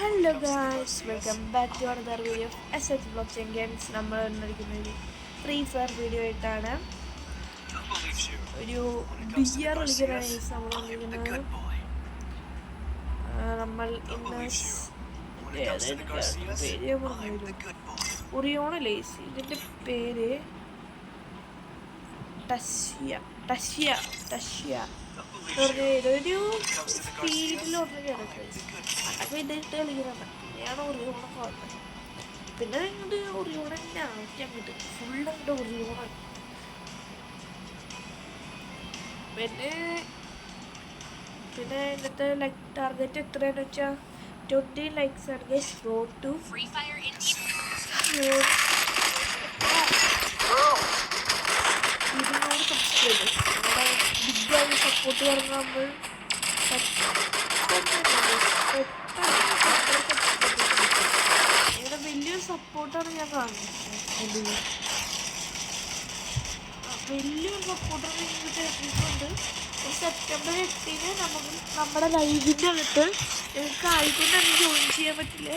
Hello guys welcome back to another video S H block games നമ്മൾ വന്നിരിക്കുന്ന ഒരു free fire video ആയിട്ടാണ്. ഒരു ബിയർ കളിക്കുന്ന ഗെയിംസ് നമ്മൾ വന്നിരിക്കുന്നത് നമ്മൾ ഇന്ന് ലേസ്. ഇതിന്റെ പേര് ടഷ്യ ടഷ്യ ടഷ്യ എന്ന് പറഞ്ഞ അതൊക്കെ ഇതിട്ട് കളിക്കുന്നുണ്ട് പിന്നെയാണ് ഉറിയോണ പറഞ്ഞത് പിന്നെ അങ്ങോട്ട് ഒറിയോണ തന്നെ ആക്കി അങ്ങോട്ട്. ഉറിയോണ. പിന്നെ പിന്നെ ഇന്നത്തെ ലൈക്ക് ടാർഗറ്റ് എത്രയാണെന്ന് വെച്ചാൽ ട്വന്റി ലൈക്സ് ആണ്. Guys road to. ഇരുന്നൂറ് സബ്സ്ക്രൈബേഴ്സ് നമ്മുടെ ബിഗ് സപ്പോർട്ട് പറഞ്ഞാൽ നമ്മൾ ഇങ്ങനെ വലിയൊരു സപ്പോർട്ടാണ് ഞാൻ കാണുന്നത് വലിയൊരു സപ്പോർട്ടാണ് തരുന്നുണ്ട് ഒരു സെപ്റ്റംബർ എട്ടിന് നമുക്ക് നമ്മുടെ ലൈവിന്റെ അകത്ത് നിങ്ങൾക്ക് ആയിക്കൊണ്ട് തന്നെ ജോയിൻ ചെയ്യാൻ പറ്റില്ല?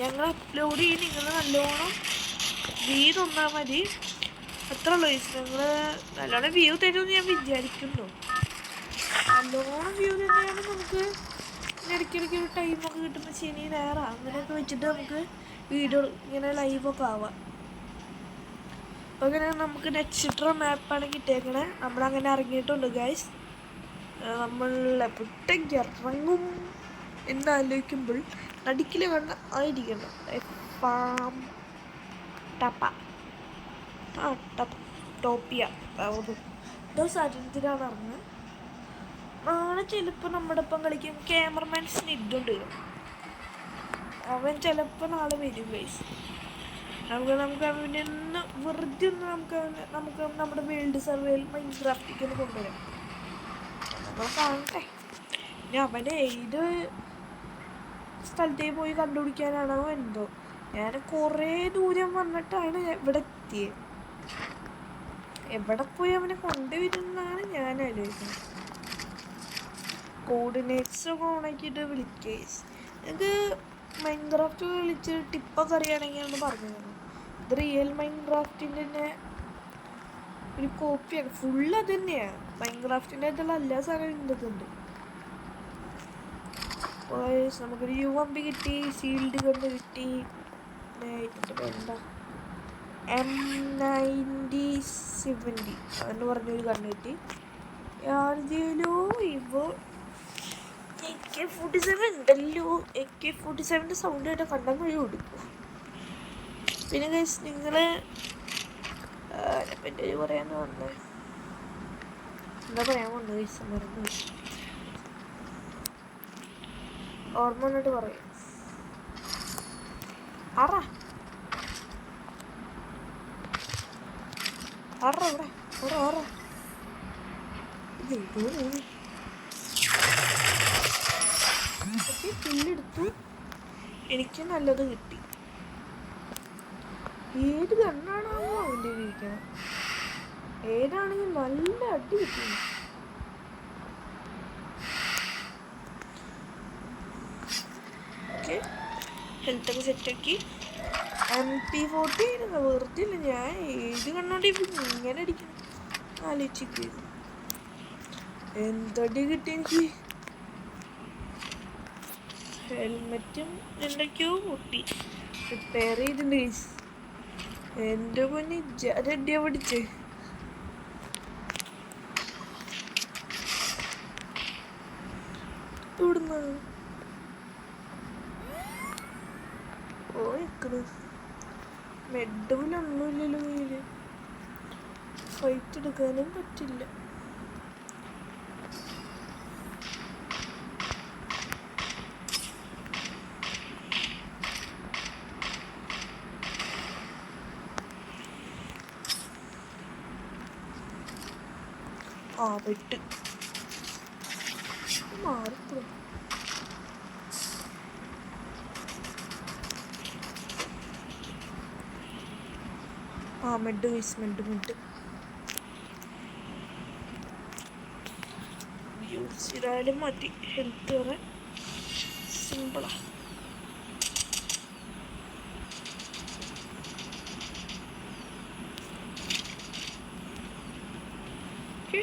ഞങ്ങൾ അപ്ലോഡ് ചെയ്യും. നിങ്ങൾ നല്ലോണം വ്യൂ തന്നാൽ മതി. അത്ര ഉള്ളൂ. നിങ്ങൾ നല്ലോണം വ്യൂ തരുമെന്ന് ഞാൻ വിചാരിക്കുന്നു. ഇടയ്ക്കിടയ്ക്ക് ഒരു ടൈമൊക്കെ കിട്ടുമ്പോൾ ശനി ഞായറ അങ്ങനെയൊക്കെ വെച്ചിട്ട് നമുക്ക് വീഡിയോ ഇങ്ങനെ ലൈവൊക്കെ ആവാം. അപ്പോൾ ഇങ്ങനെ നമുക്ക് നക്ഷത്ര മാപ്പാണ് കിട്ടിയേക്കണേ. നമ്മളങ്ങനെ ഇറങ്ങിയിട്ടുണ്ട് ഗൈസ് നമ്മൾ എപ്പോഴത്തേക്ക് ഇറങ്ങും എന്നാലോചിക്കുമ്പോൾ നടുക്കിൽ കണ്ട ആയിരിക്കണം. ഫാം ടപ്പ. ആ ടപ്പ ടോപ്പിയ. അതൊന്നും എന്തോ സാഹചര്യത്തിലാണ് ഇറങ്ങുന്നത്. നാളെ ചിലപ്പോൾ നമ്മുടെ ഒപ്പം കളിക്കും. ക്യാമറമാൻ സ്നിഡുണ്ട് അവൻ ചിലപ്പോൾ നാളെ വരും വയസ്സ് നമുക്ക് നമുക്ക് അവനെ ഒന്ന് വെറുതെ ഒന്ന് നമുക്ക് നമുക്ക് നമ്മുടെ വേൾഡ് സർവേയിൽ മൈൻക്രാഫ്റ്റിക്ക് ഒന്ന് കൊണ്ടുവരാം. നമ്മൾ കാണട്ടെ. ഇനി അവനെ ഏത് സ്ഥലത്തേക്ക് പോയി കണ്ടുപിടിക്കാനാണോ എന്തോ. ഞാൻ കുറേ ദൂരം വന്നിട്ടാണ് ഇവിടെ എത്തിയത് എവിടെ പോയി അവനെ കൊണ്ടുവരുന്നാണ് ഞാൻ ആലോചിക്കുന്നത്. കോർഡിനേറ്റ്സ് ഒക്കെ ഓണാക്കിയിട്ട് വിളിക്കേസ് എനിക്ക് മൈൻക്രാഫ്റ്റ് വിളിച്ച് ടിപ്പൊക്കെ അറിയുകയാണെങ്കിൽ ഒന്ന് പറഞ്ഞു തരണം ഇത് റിയൽ മൈൻക്രാഫ്റ്റിന്റെ തന്നെ ഒരു കോപ്പിയാണ് ഫുള്ള് അത് തന്നെയാണ് മൈൻക്രാഫ്റ്റിന്റെ അതുള്ള എല്ലാ സാധനവും നമുക്കൊരു യു എം കിട്ടി ഷീൽഡ് കൊണ്ട് കിട്ടി. എന്താ എം നയന്റി സെവന്റി എന്ന് പറഞ്ഞൊരു കണ്ണ് കിട്ടി. ആർജിയിലോ ഫോർട്ടി സെവൻ ഉണ്ടല്ലോ എ കെ ഫോർട്ടി സെവന്റെ സൗണ്ട് ആയിട്ട് കണ്ടാൽ കൊടുക്കും പിന്നെ ഗൈസ് നിങ്ങൾ എന്റെ ഒരു പറയാന്ന് വന്നത് എന്താ പറയാൻ വന്നത് ഗൈസ് മറന്നു. ഓർമ്മ വന്നിട്ട് പറയും. അറ അറ ഇവിടെ. അറ അറ ഇത് പിന്നെടുത്തു. എനിക്ക് നല്ലത് കിട്ടി. ഏത് കണ്ണാണോ അവന്റെ ഇരിക്കുന്നത് ഏതാണെങ്കിൽ നല്ല അടി കിട്ടി. ഓക്കെ. ഹെൽത്തൊക്കെ സെറ്റാക്കി എം പി ഫോർട്ടി ആയിരുന്നു. വെറുതെ ഇല്ല ഞാൻ ഏത് കണ്ണോണ്ട് ഇങ്ങനെ അടിക്കണം. ആലോചിക്ക് എന്തടി കിട്ടി എനിക്ക്? ഹെൽമെറ്റും എന്തൊക്കെയോ പൊട്ടി റിപ്പയർ ചെയ്തിട്ടുണ്ട് guys. എന്റെ പൊന്നി ജരടിയാ പിടിച്ച്? ഇവിടുന്ന്. ഓ കയ്യിൽ ഫൈറ്റ് എടുക്കാനും പറ്റില്ല. ആ വെട്ട് ആ മെഡ് വൈസ് മെഡ് മെഡ് യൂസ് ചെയ്താലും മതി. ഹെൽത്ത് വരെ സിമ്പിളാ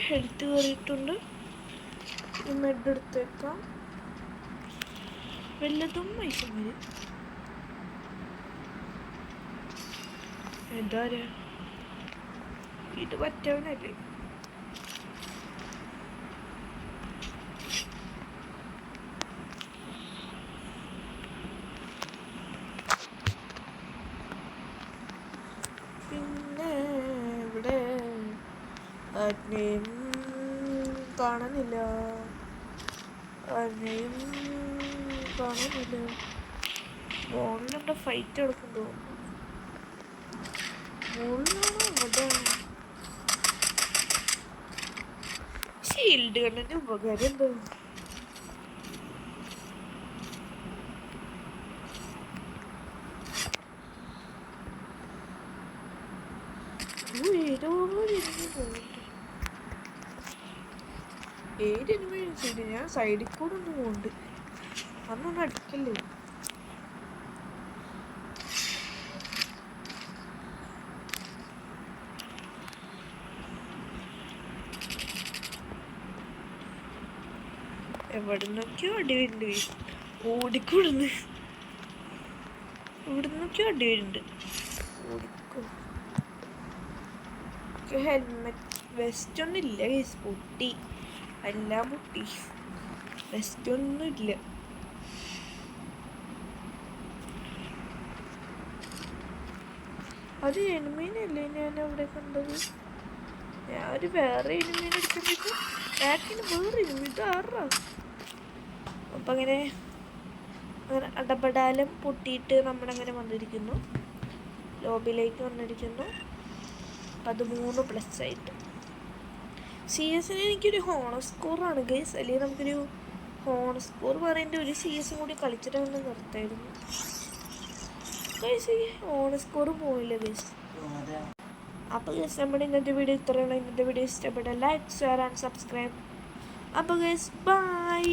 ഹെൽത്ത് കയറിയിട്ടുണ്ട് മെഡ് എടുത്തേക്കാം. വല്ലതും പൈസ വരും എന്താ ഇത് പറ്റവനല്ലേ ആരെയും കാണുന്നില്ല. ആരെയും കാണുന്നില്ല. ഫോണിലെന്താ ഫൈറ്റ് എടുക്കും തോന്നുന്നു. മുകളിലാണോ ഷീൽഡ് കണ്ണിന്റെ ഉപകാരം എന്താ? ഓ, ഇരുന്ന് ഞാൻ സൈഡിൽ കൂടെ ഒന്ന് പോകുന്നുണ്ട് അന്നൊന്നും അടിക്കല്ലേ? എവിടെ നിന്നൊക്കെയോ അടി വരുന്നുണ്ട് ഓടിക്കൂടുന്ന്. ഇവിടുന്നൊക്കെയോ അടി വരുന്നുണ്ട് ഓടിക്കോ. ഹെൽമെറ്റ് വെസ്റ്റ് ഒന്നും ഇല്ല പൊട്ടി. എല്ലാം പൊട്ടി വെസ്റ്റ് ഒന്നും ഇല്ല. അത് എണിമീനല്ലേ ഞാൻ അവിടെ കണ്ടത്? ഞാൻ ഒരു വേറെ എണിമീൻ എടുക്കുമ്പോഴേക്കും ബാക്കിന് വേറെ ഇത് ആറാ അപ്പം അങ്ങനെ അങ്ങനെ അടപടാലം പൊട്ടിയിട്ട് നമ്മളങ്ങനെ വന്നിരിക്കുന്നു. ലോബിലേക്ക് വന്നിരിക്കുന്നു. പതിമൂന്ന് പ്ലസ് ആയിട്ട്. സി എസിന് എനിക്കൊരു ഹോണ സ്കോറാണ് ഗൈസ് അല്ലെങ്കിൽ നമുക്കൊരു ഹോണ സ്കോർ പറയേണ്ട ഒരു സി എസും കൂടി കളിച്ചിട്ട് തന്നെ നിർത്തായിരുന്നു. ഗൈസ് ഈ ഹോണ സ്കോർ പോയില്ല ഗൈസ് അപ്പോൾ ഗൈസ് നമ്മുടെ ഇന്നത്തെ വീഡിയോ ഇത്രയുള്ള. ഇന്നത്തെ വീഡിയോ ഇഷ്ടപ്പെട്ട ലൈക്ക് ഷെയർ ആൻഡ് സബ്സ്ക്രൈബ് അപ്പോൾ ഗൈസ് ബൈ